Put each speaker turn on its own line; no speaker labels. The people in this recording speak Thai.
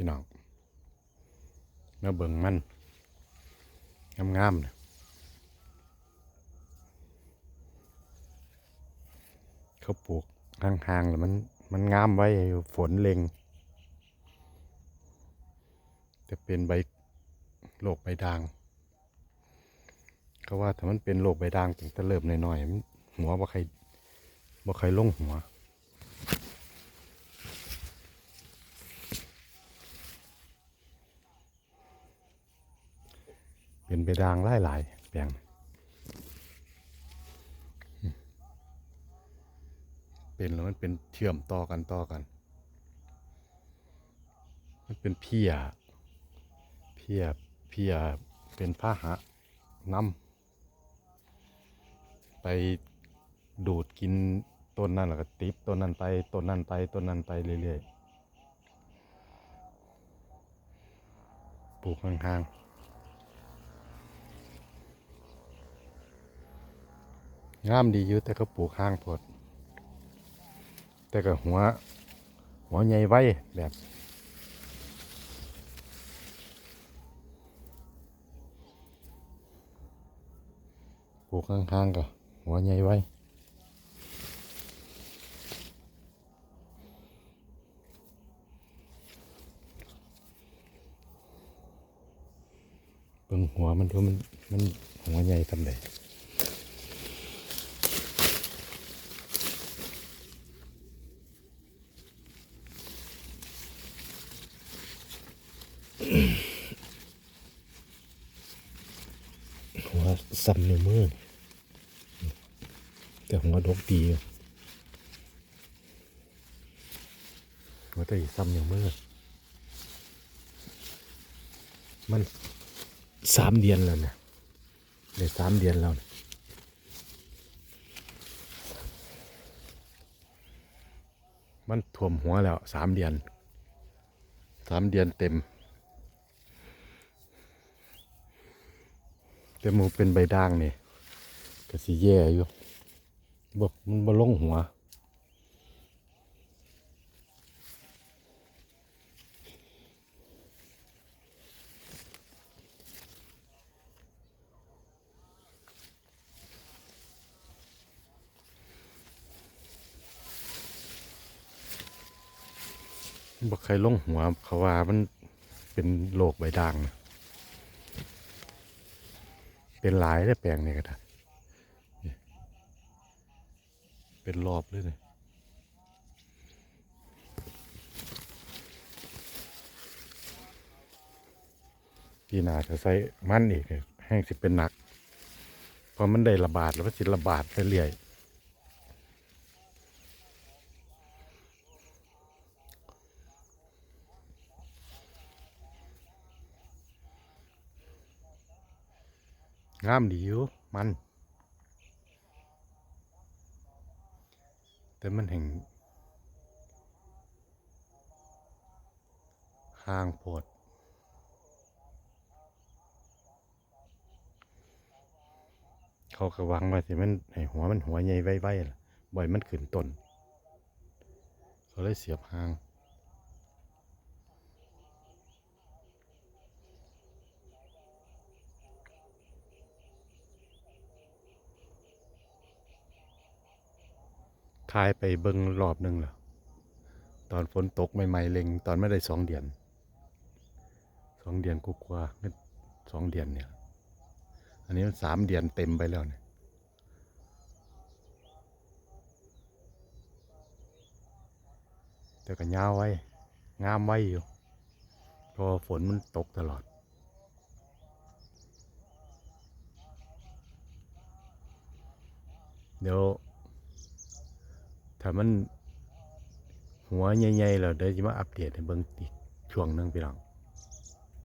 พี่น้องมาเบิ่งมันงามๆนะเขาปลูกห่างๆแล้วมันมันงามไว้ฝนเล็งจะเป็นใบโรคใบด่างเขาว่าถ้ามันเป็นโรคใบด่างตั้งแต่เริ่มน้อยๆหัวบ่ใครบ่ใครลงหัว เป็นใบด่างหลายๆแปลงเป็นแล้วมันเป็นเชื่อมต่อกันต่อกัน มันเป็นเพียเพียเพียเป็นพาหะน้ำไปดูดกินต้นนั่นแล้วก็ติบต้นนั้นไปต้นนั้นไปต้นนั้นไปเรื่อยๆ ปลูกห่างๆ งามดีอยู่แต่ก็ปลูกห่างพดแต่ก็หัว หัวใหญ่ไว้แบบปลูกข้างๆก็หัวใหญ่ไว้เบิ่งหัวมันดูมันมันหัวใหญ่ทำได หัวซ้ำในมือแต่หัวดกดีอยู่หัวแต่ซ้ำในมือมันสามเดือนแล้วเนี่ยได้สามเดือนแล้วนี่ยมันถ่วมหัวแล้วสามเดือนสามเดือนเต็ม แต่หมูเป็นใบด่างนี่ก็สิแย่อยู่บ่มันบ่ลงหัวบ่เคยลงหัวเขาว่ามันเป็นโรคใบด่างนะ เป็นหลายได้แปลงนี่ก็ได้เป็นรอบเลยเนี่ยปีหนาจะใส่มันอีกแห้งสิเป็นหนัก เพราะมันได้ระบาดแล้วมันสิระบาดไปเรื่อย งามดีอยู่มัน แต่มันแห่งห่างโพดเขาก็หวังว่าสิมันให้หัวมันหัวใหญ่ไว้ๆล่ะบ่อยมันขึ้นต้นเขาเลยเสียบห่างายไปเบิงรอบหนึ่งแล้วตอนฝนตกใหม่ๆเล็งตอนไม่ได้สองเดือนสองเดือนกว่าสองเดือนเนี่ย อันนี้มันสามเดือนเต็มไปแล้วเนี่ยแต่ก็ยาวไว้ งามไว้อยู่เพราะฝนมันตกตลอดเดี๋ยว ถ้ามันหัวใหญ่ๆแล้วเดี๋ยวจะมาอัปเดตให้เบิ่งอีกช่วงหนึงพี่น้อง